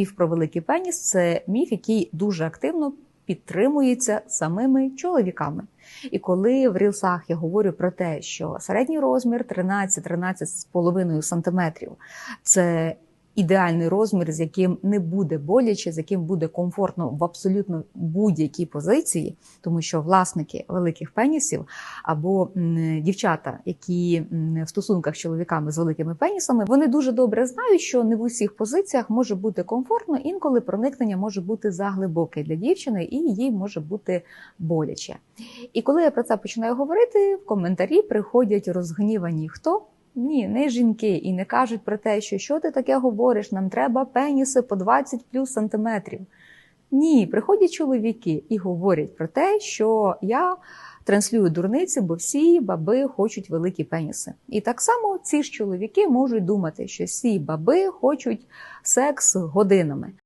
Міф про великий пеніс це міф, який дуже активно підтримується самими чоловіками. І коли в рілсах я говорю про те, що середній розмір 13-13,5 см – це ідеальний розмір, з яким не буде боляче, з яким буде комфортно в абсолютно будь-якій позиції, тому що власники великих пенісів або дівчата, які в стосунках з чоловіками з великими пенісами, вони дуже добре знають, що не в усіх позиціях може бути комфортно, інколи проникнення може бути заглибоке для дівчини, і їй може бути боляче. І коли я про це починаю говорити, в коментарі приходять розгнівані хто. Ні, не жінки, і не кажуть про те, що що ти таке говориш, нам треба пеніси по 20 плюс сантиметрів. Ні, приходять чоловіки і говорять про те, що я транслюю дурниці, бо всі баби хочуть великі пеніси. І так само ці ж чоловіки можуть думати, що всі баби хочуть секс годинами.